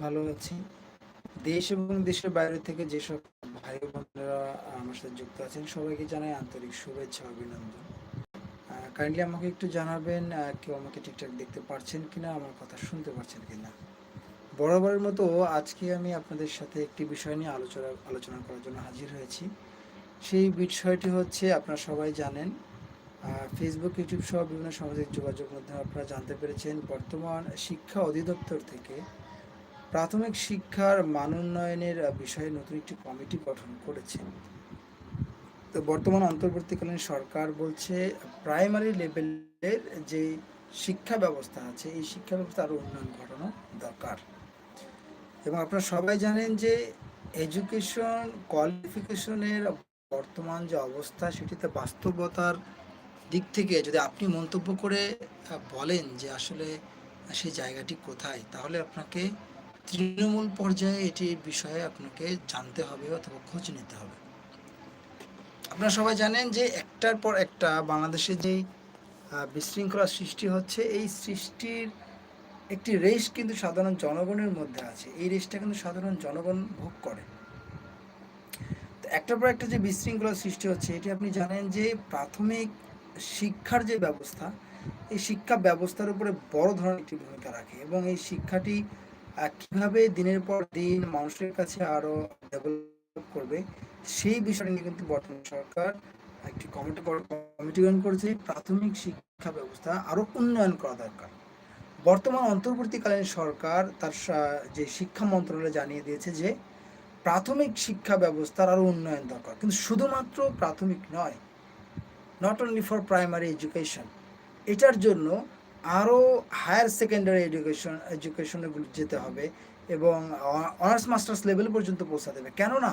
ভালো আছি। দেশ এবং দেশের বাইরে থেকে যেসব ভাই বোনেরা আমার সাথে যুক্ত আছেন সবাইকে জানাই আন্তরিক শুভেচ্ছা অভিনন্দন। কাইন্ডলি আমাকে একটু জানাবেন কেউ আমাকে ঠিকঠাক দেখতে পারছেন কিনা? আমার কথা শুনতে পারছেন কিনা? বরাবরের মতো আজকে আমি আপনাদের সাথে একটি বিষয় নিয়ে আলোচনা আলোচনা করার জন্য হাজির হয়েছি। সেই বিষয়টি হচ্ছে আপনারা সবাই জানেন Facebook, YouTube সহ বিভিন্ন সামাজিক যোগাযোগ মাধ্যমে আপনারা জানতে পেরেছেন বর্তমান শিক্ষা অধিদপ্তর থেকে প্রাথমিক শিক্ষার মান উন্নয়নের বিষয়ে নতুন একটি কমিটি গঠন করেছে। তো বর্তমান অন্তর্বর্তীকালীন সরকার বলছে প্রাইমারি লেভেলের যে শিক্ষা ব্যবস্থা আছে, এই শিক্ষা ব্যবস্থা আরও উন্নয়ন ঘটানো দরকার। এবং আপনারা সবাই জানেন যে এডুকেশন কোয়ালিফিকেশনের বর্তমান যে অবস্থা সেটিতে বাস্তবতার দিক থেকে যদি আপনি মন্তব্য করে বলেন যে আসলে সেই জায়গাটি কোথায়? তাহলে আপনাকে তৃণমূল পর্যায়ে এটির বিষয়ে আপনাকে জানতে হবে অথবা খোঁজ নিতে হবে। আপনারা সবাই জানেন যে একটার পর একটা বাংলাদেশে আ বিশৃঙ্খলা সৃষ্টি হচ্ছে, এই সৃষ্টির একটি রেশ কিন্তু সাধারণ জনগণের মধ্যে আছে। এই রেশটা কিন্তু সাধারণ জনগণ ভোগ করে। একটার পর একটা যে বিশৃঙ্খলা সৃষ্টি হচ্ছে, এটি আপনি জানেন যে প্রাথমিক শিক্ষার যে ব্যবস্থা, এই শিক্ষা ব্যবস্থার উপরে বড় ধরনের একটি ভূমিকা রাখে এবং এই শিক্ষাটি কীভাবে দিনের পর দিন মানুষের কাছে আরও ডেভেলপ করবে, সেই বিষয়টি নিয়ে কিন্তু বর্তমান সরকার একটি কমিটি কমিটি গঠন করেছে। প্রাথমিক শিক্ষা ব্যবস্থা আরও উন্নয়ন করা দরকার। বর্তমান অন্তর্বর্তীকালীন সরকার তার যে শিক্ষা মন্ত্রণালয় জানিয়ে দিয়েছে যে প্রাথমিক শিক্ষা ব্যবস্থার আরও উন্নয়ন দরকার। কিন্তু শুধুমাত্র প্রাথমিক নয়। Not only for primary education. এটার জন্য আরও হায়ার সেকেন্ডারি এডুকেশন এডুকেশনে যেতে হবে এবং অনার্স মাস্টার্স লেভেল পর্যন্ত পৌঁছাতে হবে। কেননা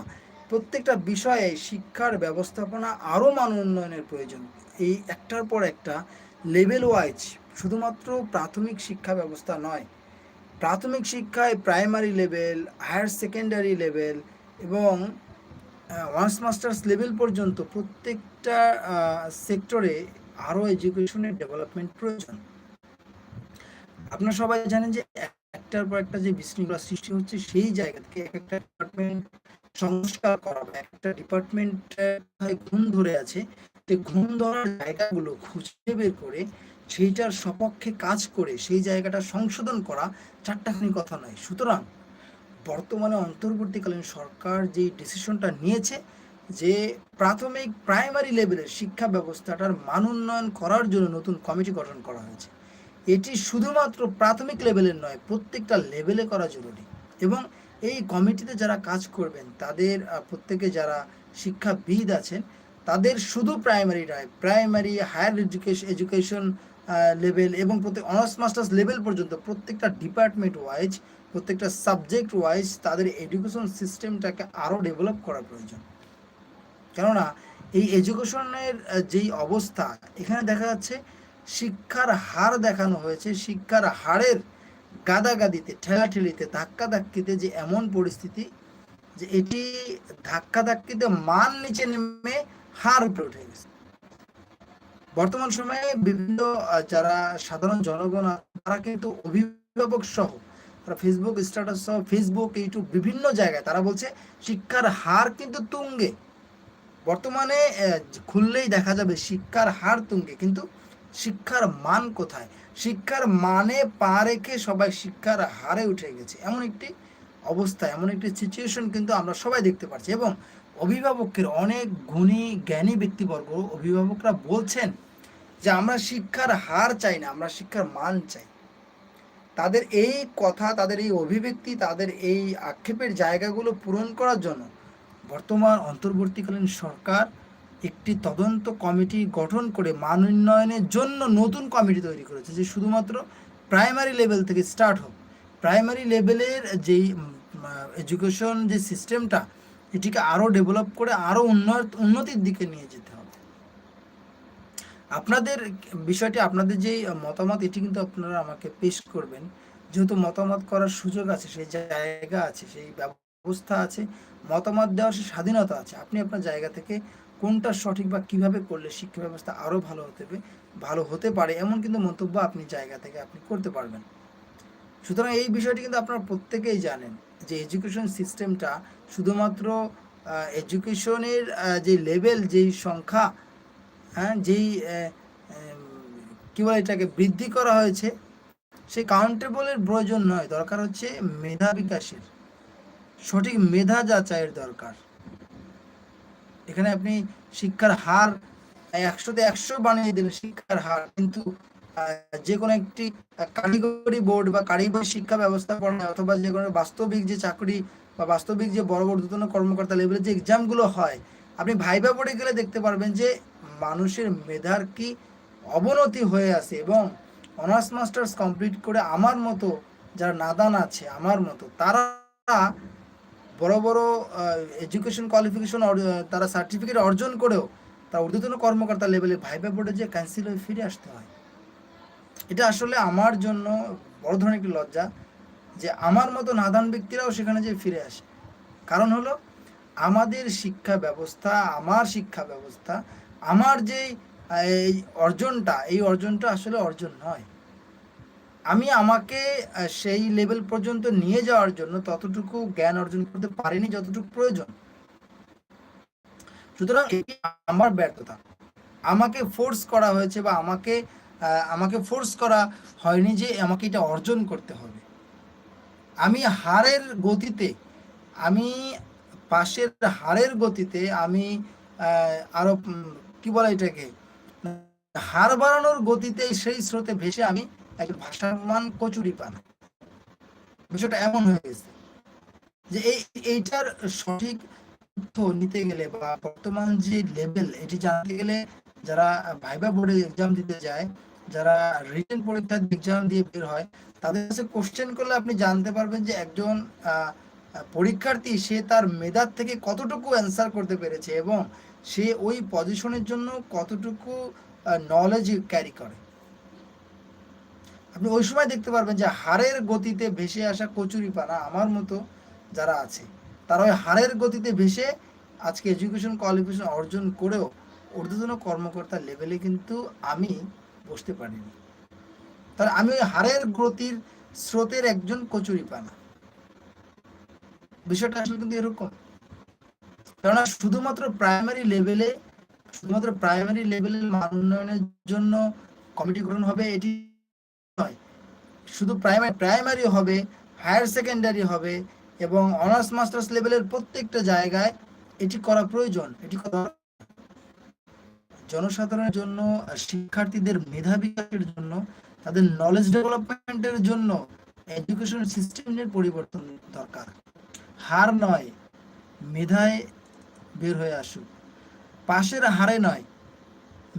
প্রত্যেকটা বিষয়ে শিক্ষার ব্যবস্থাপনা আরও মান উন্নয়নের প্রয়োজন। এই একটার পর একটা লেভেল ওয়াইজ শুধুমাত্র প্রাথমিক শিক্ষা ব্যবস্থা নয়। প্রাথমিক শিক্ষায় primary level, higher secondary level এবং অনার্স মাস্টার্স লেভেল পর্যন্ত প্রত্যেকটা সেক্টরে আরও এডুকেশনের ডেভেলপমেন্ট প্রয়োজন। আপনারা সবাই জানেন যে একটার পর একটা যে বিশৃঙ্খলা সৃষ্টি হচ্ছে, সেই জায়গা থেকে এক একটা ডিপার্টমেন্ট সংস্কার করা বা একটা ডিপার্টমেন্ট ঘুণ ধরে আছে, সেই ঘুণ ধরার জায়গাগুলো খুঁজে বের করে সেইটার সপক্ষে কাজ করে সেই জায়গাটা সংশোধন করা চারটাখানি কথা নয়। সুতরাং বর্তমানে অন্তর্বর্তীকালীন সরকার যে ডিসিশনটা নিয়েছে যে প্রাথমিক প্রাইমারি লেভেলের শিক্ষা ব্যবস্থাটার মান উন্নয়ন করার জন্য নতুন কমিটি গঠন করা হয়েছে। এটি শুধুমাত্র প্রাথমিক লেভেলের নয়, প্রত্যেকটা লেভেলে করা জরুরি এবং এই কমিটিতে যারা কাজ করবেন তাদের প্রত্যেকে যারা শিক্ষাবিদ আছেন, তাদের শুধু প্রাইমারি নয়, primary, higher education education level এবং প্রত্যেক অনার্স মাস্টার্স লেভেল পর্যন্ত প্রত্যেকটা ডিপার্টমেন্ট ওয়াইজ, প্রত্যেকটা সাবজেক্ট ওয়াইজ তাদের এডুকেশন সিস্টেমটাকে আরও ডেভেলপ করা প্রয়োজন। কেননা এই এডুকেশনের যেই অবস্থা, এখানে দেখা যাচ্ছে শিক্ষার হার দেখানো হয়েছে, শিক্ষার হারের গাদাগাদিতে, ঠেলাঠেলিতে, ধাক্কাধাক্কিতে যে এমন পরিস্থিতি যে এটি ধাক্কাধাক্কিতে মান নিচে নেমে হার উপরে উঠে গেছে। বর্তমান সময়ে বিভিন্ন যারা সাধারণ জনগণ তারা কিন্তু অভিভাবক সহ তারা Facebook স্ট্যাটাস সহ Facebook, YouTube বিভিন্ন জায়গায় তারা বলছে শিক্ষার হার কিন্তু তুঙ্গে। বর্তমানে খুললেই দেখা যাবে শিক্ষার হার তুঙ্গে কিন্তু শিক্ষার মান কোথায়? শিক্ষার মানে পা রেখে সবাই শিক্ষার হারে উঠে গেছে। এমন একটি অবস্থা, এমন একটি সিচুয়েশন কিন্তু আমরা সবাই দেখতে পারছি এবং অভিভাবকের অনেক গুণী জ্ঞানী ব্যক্তিবর্গ অভিভাবকরা বলছেন যে আমরা শিক্ষার হার চাই না, আমরা শিক্ষার মান চাই। তাদের এই কথা, তাদের এই অভিব্যক্তি, তাদের এই আক্ষেপের জায়গাগুলো পূরণ করার জন্য বর্তমান অন্তর্বর্তীকালীন সরকার একটি তদন্ত কমিটি গঠন করে মান উন্নয়নের জন্য নতুন কমিটি তৈরি করেছে যে শুধুমাত্র প্রাইমারি লেভেল থেকে স্টার্ট হোক। প্রাইমারি লেভেলের যেই এডুকেশন যে সিস্টেমটা এটিকে আরও ডেভেলপ করে আরও উন্নয়ত উন্নতির দিকে নিয়ে যেতে হবে। আপনাদের বিষয়টি আপনাদের যেই মতামত এটি কিন্তু আপনারা আমাকে পেশ করবেন। যেহেতু মতামত করার সুযোগ আছে, সেই জায়গা আছে, সেই ব্যবস্থা আছে, মতামত দেওয়ার স্বাধীনতা আছে। আপনি আপনার জায়গা থেকে কোনটা সঠিক বা কীভাবে করলে শিক্ষা ব্যবস্থা আরও ভালো হতে ভালো হতে পারে, এমন কিন্তু মন্তব্য আপনি জায়গা থেকে আপনি করতে পারবেন। সুতরাং এই বিষয়টি কিন্তু আপনারা প্রত্যেকেই জানেন যে এডুকেশন সিস্টেমটা শুধুমাত্র এডুকেশনের যে লেভেল, যেই সংখ্যা হ্যাঁ যেই কী বলে এটাকে, বৃদ্ধি করা হয়েছে, সেই কাউন্টেবলের প্রয়োজন নয়, দরকার হচ্ছে মেধা বিকাশের সঠিক মেধা যাচাইয়ের দরকার এখানে আপনি শিক্ষার হার একশোতে একশো বানিয়ে দিলেন, শিক্ষার হার। কিন্তু যে কোনো একটি কারিগরি বোর্ড বা কারিগরি শিক্ষা ব্যবস্থাপনা অথবা যে কোনো বাস্তবিক যে চাকরি বা বাস্তবিক যে বড় বড় ঊর্ধ্বতন কর্মকর্তা লেভেলের যে এক্সামগুলো হয়, আপনি ভাইবা বোর্ডে গেলে দেখতে পারবেন যে মানুষের মেধার কি অবনতি হয়ে আছে এবং অনার্স মাস্টার্স কমপ্লিট করে আমার মতো যারা নাদান আছে, আমার মতো, তারা বড় বড় এডুকেশন কোয়ালিফিকেশন তারা সার্টিফিকেট অর্জন করেও তার ঊর্ধ্বতন কর্মকর্তা লেভেলে ভাইবা বোর্ডে যে ক্যান্সেল হয়ে ফিরে আসতে হয়। এটা আসলে আমার জন্য বড় ধরনের একটি লজ্জা যে আমার মতো নাদান ব্যক্তিরাও সেখানে যে ফিরে আসে। কারণ হলো, আমাদের শিক্ষা ব্যবস্থা, আমার শিক্ষা ব্যবস্থা, আমার যে এই অর্জনটা এই অর্জনটা আসলে অর্জন নয়। আমি আমাকে সেই লেভেল পর্যন্ত নিয়ে যাওয়ার জন্য ততটুকু জ্ঞান অর্জন করতে পারিনি, যতটুকু প্রয়োজন। সুতরাং এটি আমার ব্যর্থতা। আমাকে ফোর্স করা হয়েছে বা আমাকে আমাকে ফোর্স করা হয়নি যে আমাকে এটা অর্জন করতে হবে। আমি হারের গতিতে, আমি পাশের হারের গতিতে, আমি আরও কি বলে এটাকে? হার বাড়ানোর গতিতে সেই স্রোতে ভেসে আমি একজন ভাষামান কচুরি পান। বিষয়টা এমন হয়ে গেছে যে এই, এইটার সঠিক তথ্য নিতে গেলে বা বর্তমান যে লেভেল এটি জানতে গেলে যারা ভাইবা বোর্ডে এক্সাম দিতে যায়, যারা রিটেন পরীক্ষার এক্সাম দিয়ে বের হয়, তাদের কাছে কোশ্চেন করলে আপনি জানতে পারবেন যে একজন পরীক্ষার্থী, সে তার মেধার থেকে কতটুকু অ্যান্সার করতে পেরেছে এবং সে ওই পজিশনের জন্য কতটুকু নলেজ ক্যারি করে। আপনি ওই সময় দেখতে পারবেন যে হারের গতিতে ভেসে আসা কচুরি পানা আমার মতো যারা আছে, তারা ওই হারের গতিতে ভেসে আজকে এডুকেশন কোয়ালিফিকেশন অর্জন করেও ঊর্ধ্বতন কর্মকর্তার লেভেলে কিন্তু আমি বসতে পারিনি। তাহলে আমি ওই হারের গতির স্রোতের একজন কচুরি পানা বিষয়টা আসলে কিন্তু এরকম। কেননা শুধুমাত্র প্রাইমারি লেভেলে শুধুমাত্র প্রাইমারি লেভেলের মান উন্নয়নের জন্য কমিটি গঠন হবে, এটি শুধু প্রাইমারি প্রাইমারি হবে হায়ার সেকেন্ডারি হবে এবং অনার্স মাস্টার্স লেভেলের প্রত্যেকটা জায়গায় এটি করা প্রয়োজন। এটি জনসাধারণের জন্য, শিক্ষার্থীদের মেধা বিকাশের জন্য, তাদের নলেজ ডেভেলপমেন্টের জন্য এডুকেশন সিস্টেমের পরিবর্তন দরকার। হার নয়, মেধায় বের হয়ে আসুক পাশের হারে নয়,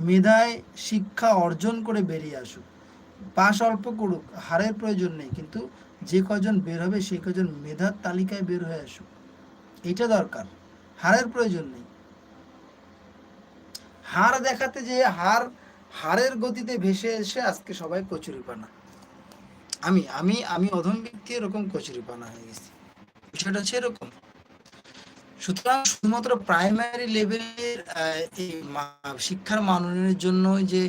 মেধায় শিক্ষা অর্জন করে বেরিয়ে আসুক পাশ অল্প করুক, হারের প্রয়োজন নেই, কিন্তু যে কজন বের হবে সেই কজন মেধার তালিকায় বের হয়ে আসুক। এটা দরকার, হারের প্রয়োজন নেই। হার দেখাতে যে হার, হারের গতিতে ভেসে এসে আজকে সবাই কচুরিপানা। আমি আমি আমি অধম ব্যক্তি এরকম কচুরিপানা হয়ে গেছি। বিষয়টা হচ্ছে এরকম। সুতরাং শুধুমাত্র প্রাইমারি লেভেলের এই শিক্ষার মান উন্নয়নের জন্য যে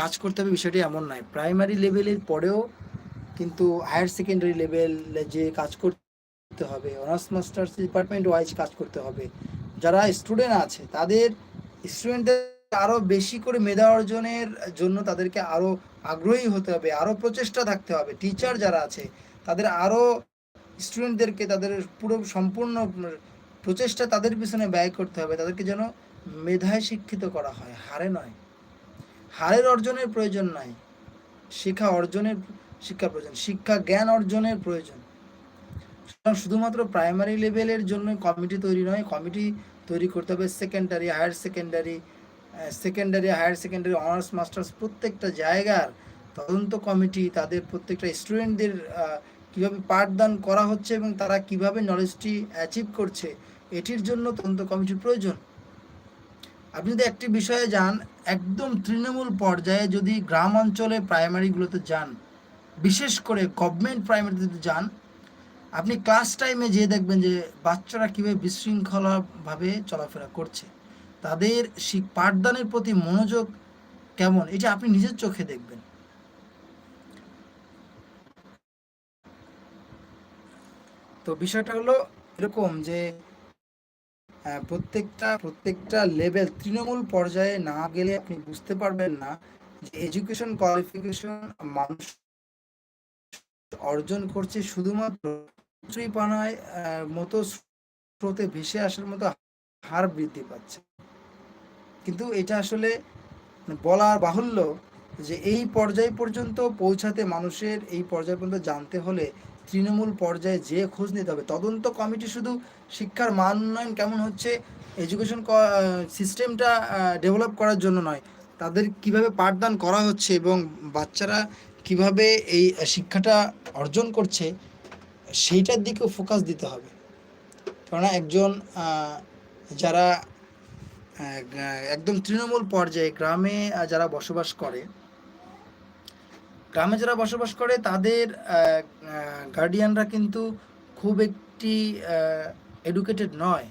কাজ করতে হবে, বিষয়টি এমন নয়। প্রাইমারি লেভেলের পরেও কিন্তু হায়ার সেকেন্ডারি লেভেল যে কাজ করতে হবে অনার্স মাস্টার্স ডিপার্টমেন্ট ওয়াইজ কাজ করতে হবে। যারা স্টুডেন্ট আছে, তাদের স্টুডেন্টদের আরও বেশি করে মেধা অর্জনের জন্য তাদেরকে আরও আগ্রহী হতে হবে আরও প্রচেষ্টা থাকতে হবে। টিচার যারা আছে, তাদের আরও স্টুডেন্টদেরকে তাদের পুরো সম্পূর্ণ প্রচেষ্টা তাদের পিছনে ব্যয় করতে হবে, তাদেরকে যেন মেধায় শিক্ষিত করা হয়। হারে নয়। হারের অর্জনের প্রয়োজন নয় শিক্ষা অর্জনের শিক্ষা প্রয়োজন, শিক্ষা জ্ঞান অর্জনের প্রয়োজন। শুধুমাত্র প্রাইমারি লেভেলের জন্য কমিটি তৈরি নয় কমিটি তৈরি করতে হবে secondary higher secondary secondary higher secondary honours masters প্রত্যেকটা জায়গার তদন্ত কমিটি তাদের প্রত্যেকটা স্টুডেন্টদের কীভাবে পাঠদান করা হচ্ছে এবং তারা কীভাবে নলেজটি অ্যাচিভ করছে, এটির জন্য তদন্ত কমিটির প্রয়োজন। আপনি যদি একটি বিষয়ে যান, একদম তৃণমূল পর্যায়ে যদি গ্রাম অঞ্চলে প্রাইমারিগুলোতে যান, বিশেষ করে গভর্নমেন্ট প্রাইমারিতে যান, আপনি ক্লাস টাইমে যেয়ে দেখবেন যে বাচ্চারা কীভাবে বিশৃঙ্খলাভাবে চলাফেরা করছে। তাদের পাঠদানের প্রতি মনোযোগ কেমন, এটা আপনি নিজের চোখে দেখবেন। তো বিষয়টা হলো এরকম যে প্রত্যেকটা প্রত্যেকটা লেভেল তৃণমূল পর্যায়ে না গেলে আপনি বুঝতে পারবেন না যে এডুকেশন কোয়ালিফিকেশন মানুষ অর্জন করছে শুধুমাত্র মতো স্রোতে ভেসে আসার মতো হার বৃদ্ধি পাচ্ছে। কিন্তু এটা আসলে বলার বাহুল্য যে এই পর্যায় পর্যন্ত পৌঁছাতে মানুষের এই পর্যায় পর্যন্ত জানতে হলে তৃণমূল পর্যায়ে যে খোঁজ নিতে হবে। তদন্ত কমিটি শুধু শিক্ষার মান উন্নয়ন কেমন হচ্ছে এডুকেশন সিস্টেমটা ডেভেলপ করার জন্য নয়, তাদের কীভাবে পাঠদান করা হচ্ছে এবং বাচ্চারা কীভাবে এই শিক্ষাটা অর্জন করছে, সেইটার দিকেও ফোকাস দিতে হবে। কেননা একজন যারা একদম তৃণমূল পর্যায়ে গ্রামে যারা বসবাস করে, গ্রামে যারা বসবাস করে, তাদের গার্ডিয়ানরা কিন্তু খুব একটি এডুকেটেড নয়।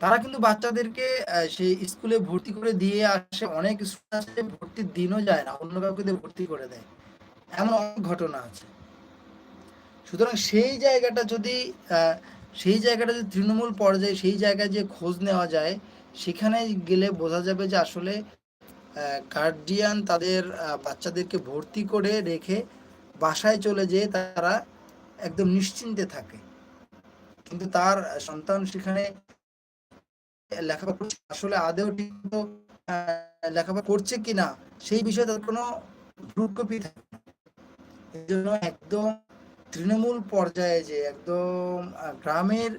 তারা কিন্তু বাচ্চাদেরকে সেই স্কুলে ভর্তি করে দিয়ে আসে। অনেক আছে ভর্তির দিনও যায় না, অন্য কাউকে দিয়ে ভর্তি করে দেয়। এমন অনেক ঘটনা আছে। সুতরাং সেই জায়গাটা যদি সেই জায়গাটা যদি তৃণমূল পর্যায়ে, সেই জায়গায় যে খোঁজ নেওয়া যায়, সেখানে গেলে বোঝা যাবে যে আসলে গার্ডিয়ান তাদের বাচ্চাদেরকে ভর্তি করে রেখে বাসায় চলে যেয়ে তারা একদম নিশ্চিন্তে থাকে। কিন্তু তার সন্তান সেখানে লেখাপড়া আসলে আদেও ঠিক লেখাপড়া করছে কিনা, সেই বিষয়ে তার কোনো ভ্রুক্ষেপই থাকে এই জন্য একদম তৃণমূল পর্যায়ে যে একদম গ্রামের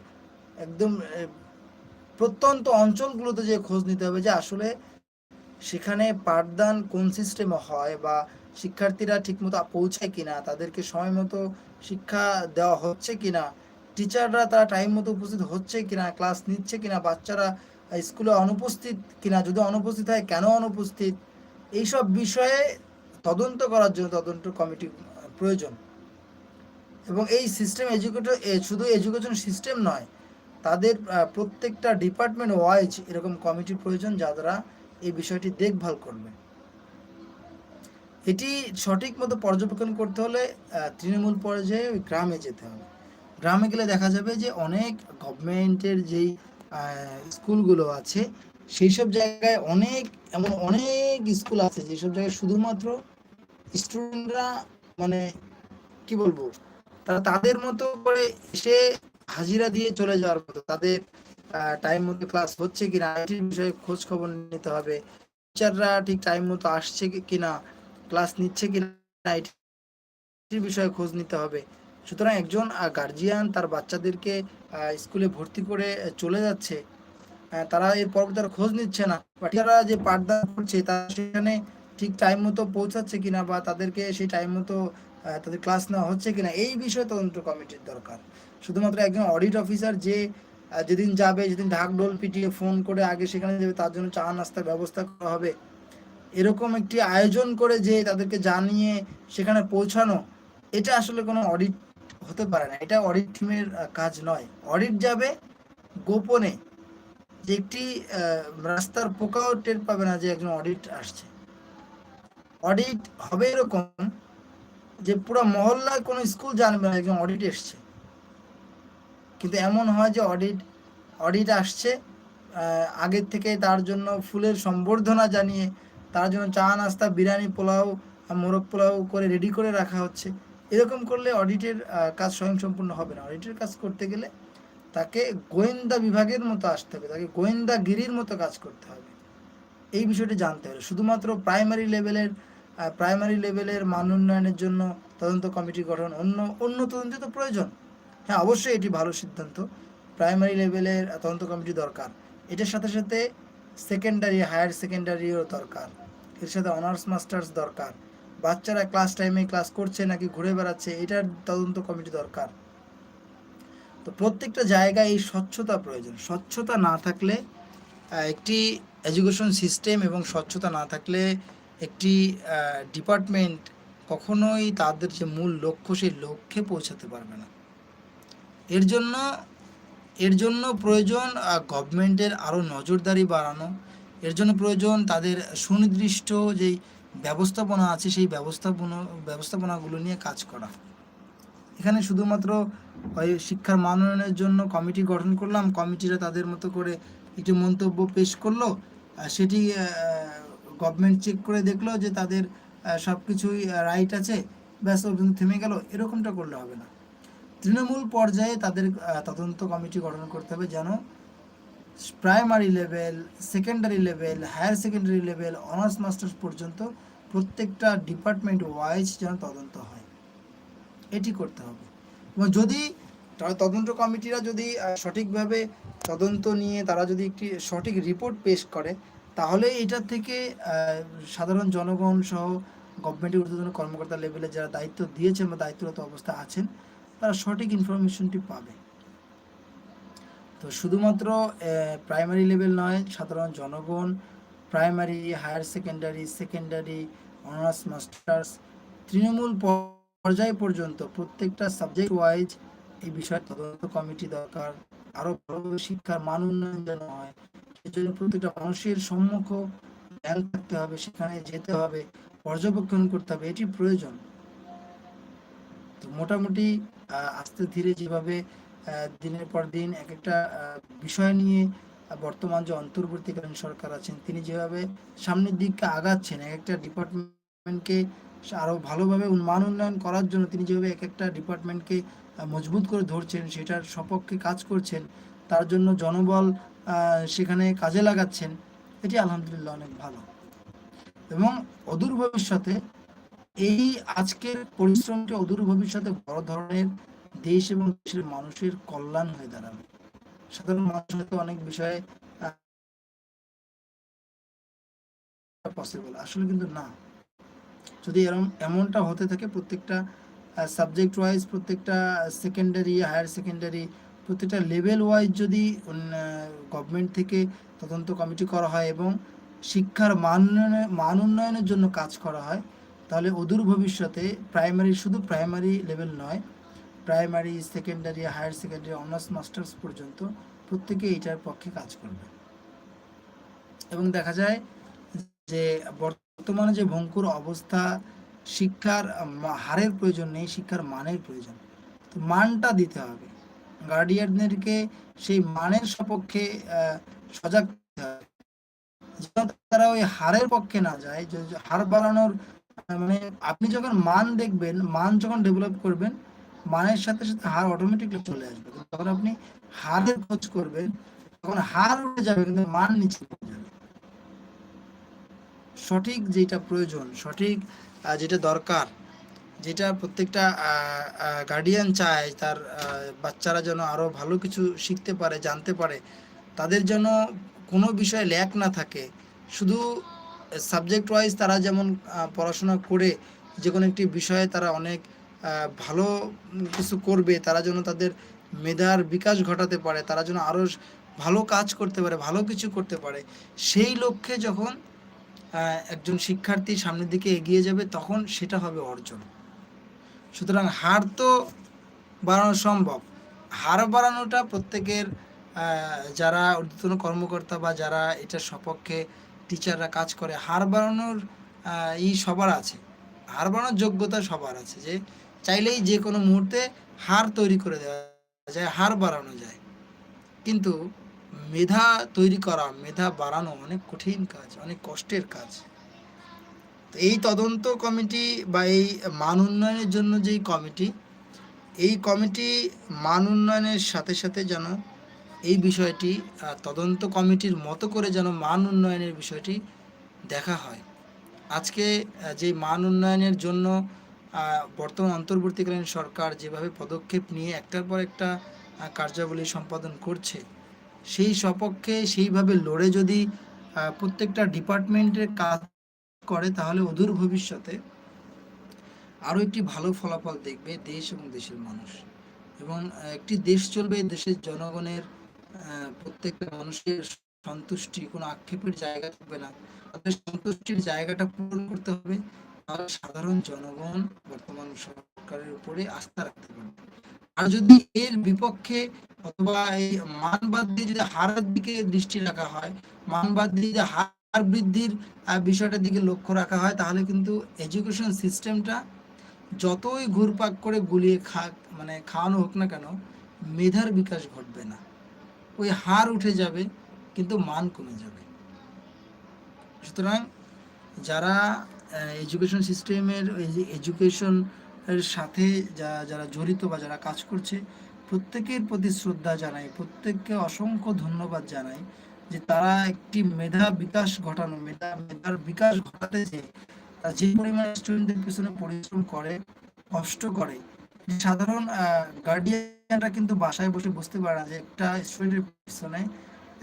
একদম প্রত্যন্ত অঞ্চলগুলোতে যে খোঁজ নিতে হবে যে আসলে সেখানে পাঠদান কোন সিস্টেমে হয় বা শিক্ষার্থীরা ঠিকমতো পৌঁছায় কিনা, তাদেরকে সময় মতো শিক্ষা দেওয়া হচ্ছে কিনা টিচাররা তারা টাইম মতো উপস্থিত হচ্ছে কিনা ক্লাস নিচ্ছে কিনা, বাচ্চারা স্কুলে অনুপস্থিত কিনা, যদি অনুপস্থিত হয়, কেন অনুপস্থিত? এইসব বিষয়ে তদন্ত করার জন্য তদন্ত কমিটি প্রয়োজন। এবং এই সিস্টেম এডুকেটর শুধু এডুকেশন সিস্টেম নয়, তাদের প্রত্যেকটা ডিপার্টমেন্ট ওয়াইজ এরকম কমিটির প্রয়োজন যারা এই বিষয়টি দেখভাল করবে। এটি সঠিক মতো পর্যবেক্ষণ করতে হলে তৃণমূল পর্যায়ে গ্রামে যেতে হবে। গ্রামে গেলে দেখা যাবে যে অনেক গভর্নমেন্টের যেই স্কুলগুলো আছে সেই সব জায়গায় অনেক, এমন অনেক স্কুল আছে যেসব জায়গায় শুধুমাত্র স্টুডেন্টরা মানে কি বলব, তারা তাদের মতো করে এসে হাজিরা দিয়ে চলে যাওয়ার মতো, তাদের টাইম মতো ক্লাস হচ্ছে কিনা আইটির বিষয়ে খোঁজ খবর নিতে হবে টিচাররা ঠিক টাইম মতো আসছে কি- কিনা ক্লাস নিচ্ছে কিনা আইটির বিষয়ে খোঁজ নিতে হবে। সুতরাং একজন গার্জিয়ান তার বাচ্চাদেরকে স্কুলে ভর্তি করে চলে যাচ্ছে। তারা এর পর তার খোঁজ নিচ্ছে না। টিচাররা যে পাঠদান করছে তারা সেখানে ঠিক টাইম মতো পৌঁছাচ্ছে কিনা বা তাদেরকে সেই টাইম মতো তাদের ক্লাস নেওয়া হচ্ছে কিনা, এই বিষয়ে তদন্ত কমিটির দরকার। শুধুমাত্র একজন অডিট অফিসার যে যেদিন যাবে, যেদিন ঢাক ঢোল পিটিয়ে ফোন করে আগে সেখানে যাবে, তার জন্য চা নাস্তার ব্যবস্থা করা হবে। এরকম একটি আয়োজন করে যে তাদেরকে জানিয়ে সেখানে পৌঁছানো, এটা আসলে কোনো অডিট হতে পারে না। এটা অডিট টিমের কাজ নয়। অডিট যাবে গোপনে। যে একটি রাস্তার পোকাও টের পাবে না যে একজন অডিট আসছে। অডিট হবে এরকম যে পুরো মহল্লায় কোনো স্কুল জানবে না একজন অডিট এসছে। কিন্তু এমন হয় যে অডিট অডিট আসছে আগের থেকে তার জন্য ফুলের সম্বর্ধনা জানিয়ে, তার জন্য চা, নাস্তা, বিরিয়ানি, পোলাও, মোরগ পোলাও করে রেডি করে রাখা হচ্ছে। এরকম করলে অডিটের কাজ স্বয়ংসম্পূর্ণ হবে না। অডিটের কাজ করতে গেলে তাকে গোয়েন্দা বিভাগের মতো আসতে হবে, তাকে গোয়েন্দাগিরির মতো কাজ করতে হবে। এই বিষয়টি জানতে হবে শুধুমাত্র প্রাইমারি লেভেলের প্রাইমারি লেভেলের মান উন্নয়নের জন্য তদন্ত কমিটি গঠন অন্য অন্য তদন্ত তো প্রয়োজন। হ্যাঁ অবশ্যই এটি ভালো সিদ্ধান্ত। প্রাইমারি লেভেলের তদন্ত কমিটি দরকার। এটার সাথে সাথে সেকেন্ডারি হায়ার সেকেন্ডারিও দরকার। এর সাথে অনার্স মাস্টার্স দরকার। বাচ্চারা ক্লাস টাইমে ক্লাস করছে নাকি ঘুরে বেড়াচ্ছে, এটার তদন্ত কমিটি দরকার। তো প্রত্যেকটা জায়গায় এই স্বচ্ছতা প্রয়োজন। স্বচ্ছতা না থাকলে একটি এডুকেশন সিস্টেম এবং স্বচ্ছতা না থাকলে একটি ডিপার্টমেন্ট কখনোই তাদের যে মূল লক্ষ্য সেই লক্ষ্যে পৌঁছাতে পারবে না। এর জন্য এর জন্য প্রয়োজন গভর্নমেন্টের আরও নজরদারি বাড়ানো। এর জন্য প্রয়োজন তাদের সুনির্দিষ্ট যেই ব্যবস্থাপনা আছে, সেই ব্যবস্থাপনা, ব্যবস্থাপনাগুলো নিয়ে কাজ করা। এখানে শুধুমাত্র শিক্ষার মানোন্নয়নের জন্য কমিটি গঠন করলাম, কমিটিরা তাদের মতো করে একটি মন্তব্য পেশ করল সেটি গভর্নমেন্ট চেক করে দেখল যে তাদের সব কিছুই রাইট আছে, ব্যাস জন্য থেমে গেল, এরকমটা করলে হবে না। তৃণমূল পর্যায়ে তাদের তদন্ত কমিটি গঠন করতে হবে যেন primary level, secondary level, higher secondary level, honours, masters পর্যন্ত প্রত্যেকটা ডিপার্টমেন্ট ওয়াইজ যেন তদন্ত হয়। এটি করতে হবে। এবং যদি তদন্ত কমিটিরা যদি সঠিকভাবে তদন্ত নিয়ে তারা যদি একটি সঠিক রিপোর্ট পেশ করে, তাহলে এটা থেকে সাধারণ জনগণ সহ গভর্নমেন্টের ঊর্ধ্বতন কর্মকর্তা লেভেলে যারা দায়িত্ব দিয়েছেন বা দায়িত্বরত অবস্থা আছেন, তারা সঠিক ইনফরমেশনটি পাবে। তো শুধুমাত্র প্রাইমারি লেভেল নয়, সাধারণ জনগণ primary higher secondary secondary honours masters Trinamool পর্যায় পর্যন্ত প্রত্যেকটা সাবজেক্ট ওয়াইজ এই বিষয়ে তদন্ত কমিটি দরকার। আরও ভালোভাবে শিক্ষার মান উন্নয়ন যেন হয়, সেজন্য প্রত্যেকটা মানুষের সম্মুখ জ্ঞান থাকতে হবে, সেখানে যেতে হবে, পর্যবেক্ষণ করতে হবে, এটি প্রয়োজন। তো মোটামুটি আস্তে ধীরে যেভাবে দিনের পর দিন এক একটা বিষয় নিয়ে বর্তমান যে অন্তর্বর্তীকালীন সরকার আছেন, তিনি যেভাবে সামনের দিককে আগাচ্ছেন, এক একটা ডিপার্টমেন্টকে আরও ভালোভাবে মান উন্নয়ন করার জন্য তিনি যেভাবে এক একটা ডিপার্টমেন্টকে মজবুত করে ধরছেন, সেটার সপক্ষে কাজ করছেন, তার জন্য জনবল সেখানে কাজে লাগাচ্ছেন, এটি আলহামদুলিল্লাহ অনেক ভালো। এবং অদূর ভবিষ্যতে এই আজকের পরিশ্রমটি অদূর ভবিষ্যতে বড় ধরনের দেশ এবং দেশের মানুষের কল্যাণ হয়ে দাঁড়াবে। সাধারণ মানুষ হয়তো অনেক বিষয়ে পসিবল আসলে কিন্তু না। যদি এরম, এমনটা হতে থাকে প্রত্যেকটা সাবজেক্ট ওয়াইজ প্রত্যেকটা সেকেন্ডারি হায়ার সেকেন্ডারি প্রত্যেকটা লেভেল ওয়াইজ যদি গভর্নমেন্ট থেকে তদন্ত কমিটি করা হয় এবং শিক্ষার মান উন্নয়নে, মান উন্নয়নের জন্য কাজ করা হয়, তাহলে অদূর ভবিষ্যতে প্রাইমারি শুধু প্রাইমারি লেভেল নয় primary, secondary, higher secondary, honours, masters পর্যন্ত প্রত্যেকে এটার পক্ষে কাজ করবে। এবং দেখা যায় যে বর্তমানে যে ভঙ্কুর অবস্থা, শিক্ষার হারের প্রয়োজন নেই, শিক্ষার মানের প্রয়োজন। তো মানটা দিতে হবে। গার্ডিয়ানদেরকে সেই মানের সপক্ষে সজাগ তারা ওই হারের পক্ষে না যায় হার বাড়ানোর মানে আপনি যখন মান দেখবেন, মান যখন ডেভেলপ করবেন মানের সাথে সাথে হার অটোমেটিকলি চলে আসবে। যখন আপনি হারের খোঁজ করবেন, তখন হার উঠে যাবে, কিন্তু মান নিচে যাবে। সঠিক যেটা প্রয়োজন, সঠিক যেটা দরকার, যেটা প্রত্যেকটা গার্ডিয়ান চায়, তার বাচ্চারা যেন আরও ভালো কিছু শিখতে পারে, জানতে পারে, তাদের যেন কোনো বিষয়ে ল্যাক না থাকে। শুধু সাবজেক্ট ওয়াইজ তারা যেমন পড়াশোনা করে, যে কোনো একটি বিষয়ে তারা অনেক ভালো কিছু করবে, তারা যেন তাদের মেধার বিকাশ ঘটাতে পারে, তারা যেন আরও ভালো কাজ করতে পারে, ভালো কিছু করতে পারে, সেই লক্ষ্যে যখন একজন শিক্ষার্থী সামনের দিকে এগিয়ে যাবে, তখন সেটা হবে অর্জন। সুতরাং হার তো বাড়ানো সম্ভব। হার বাড়ানোটা প্রত্যেকের যারা ঊর্ধ্বতন কর্মকর্তা বা যারা এটার সপক্ষে টিচাররা কাজ করে, হার বাড়ানোর ই সবার আছে। হার বাড়ানোর যোগ্যতা সবার আছে যে চাইলেই যে কোনো মুহূর্তে হার তৈরি করে দেওয়া যায়, হার বাড়ানো যায়। কিন্তু মেধা তৈরি করা, মেধা বাড়ানো অনেক কঠিন কাজ, অনেক কষ্টের কাজ। তো এই তদন্ত কমিটি বা এই মান উন্নয়নের জন্য যেই কমিটি, এই কমিটি মান উন্নয়নের সাথে সাথে যেন এই বিষয়টি তদন্ত কমিটির মতো করে যেন মান উন্নয়নের বিষয়টি দেখা হয়। আজকে যে মান উন্নয়নের জন্য বর্তমান অন্তর্বর্তীকালীন সরকার যেভাবে পদক্ষেপ নিয়ে একটার পর একটা কার্যাবলী সম্পাদন করছে, সেই সপক্ষে সেইভাবে লড়ে যদি প্রত্যেকটা ডিপার্টমেন্টের কাজ করে, তাহলে অদূর ভবিষ্যতে আরও একটি ভালো ফলাফল দেখবে দেশ এবং দেশের মানুষ। এবং একটি দেশ চলবে দেশের জনগণের প্রত্যেকটা মানুষের সন্তুষ্টি, কোনো আক্ষেপের জায়গা থাকবে না। তাদের সন্তুষ্টির জায়গাটা পূরণ করতে হবে। সাধারণ জনগণ বর্তমান সরকারের উপরে আস্থা রাখতে পারবে। আর যদি এর বিপক্ষে অথবা এই মানবাদ দিয়ে যদি হারের দিকে দৃষ্টি রাখা হয় মানবাদ দিয়ে যদি হার বৃদ্ধির বিষয়টার দিকে লক্ষ্য রাখা হয়, তাহলে কিন্তু এডুকেশন সিস্টেমটা যতই ঘুরপাক করে গুলিয়ে খাক মানে খাওয়ানো হোক না কেন, মেধার বিকাশ ঘটবে না। ওই হার উঠে যাবে, কিন্তু মান কমে যাবে। সুতরাং যারা এডুকেশন সিস্টেমের এডুকেশন এর সাথে যা, যারা জড়িত বা যারা কাজ করছে, প্রত্যেকের প্রতি শ্রদ্ধা জানাই, প্রত্যেককে অসংখ্য ধন্যবাদ জানাই যে তারা একটি মেধা বিকাশ ঘটানো, মেধা, মেধার বিকাশ ঘটাতে যে তারা যে পরিমাণ স্টুডেন্টদের পিছনে পরিশ্রম করে, কষ্ট করে সাধারণ গার্ডিয়ানরা কিন্তু বাসায় বসে বুঝতে পারে না যে একটা স্টুডেন্টের পিছনে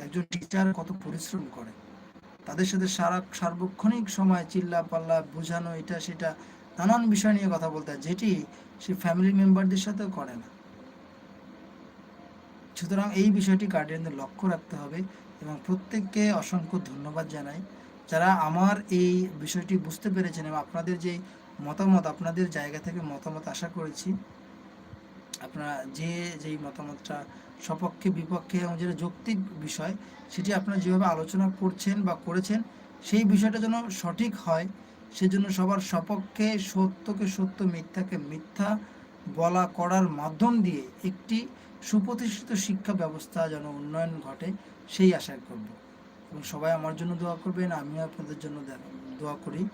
একজন টিচার কত পরিশ্রম করে। তাদের সাথে সারা সার্বক্ষণিক সময় চিল্লা পাল্লা বোঝানো এটা সেটা নানান বিষয় নিয়ে কথা বলতে হয়, যেটি সে ফ্যামিলি মেম্বারদের সাথেও করে না। সুতরাং এই বিষয়টি গার্ডিয়ানদের লক্ষ্য রাখতে হবে এবং প্রত্যেককে অসংখ্য ধন্যবাদ জানাই। যারা আমার এই বিষয়টি বুঝতে পেরেছেন এবং আপনাদের যে মতামত, আপনাদের জায়গা থেকে মতামত আশা করেছি আপনারা যে, যেই মতামতটা সপক্ষে, বিপক্ষে এবং যেটা যৌক্তিক বিষয়, সেটি আপনারা যেভাবে আলোচনা করছেন বা করেছেন, সেই বিষয়টা যেন সঠিক হয়, সেজন্য সবার সপক্ষে সত্যকে সত্য, মিথ্যাকে মিথ্যা বলা করার মাধ্যম দিয়ে একটি সুপ্রতিষ্ঠিত শিক্ষা ব্যবস্থা যেন উন্নয়ন ঘটে, সেই আশা করব। এবং সবাই আমার জন্য দোয়া করবেন, আমিও আপনাদের জন্য দোয়া করি।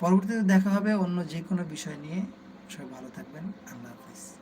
পরবর্তীতে দেখা হবে অন্য যে কোনো বিষয় নিয়ে। সবাই ভালো থাকবেন। আল্লাহ হাফিজ।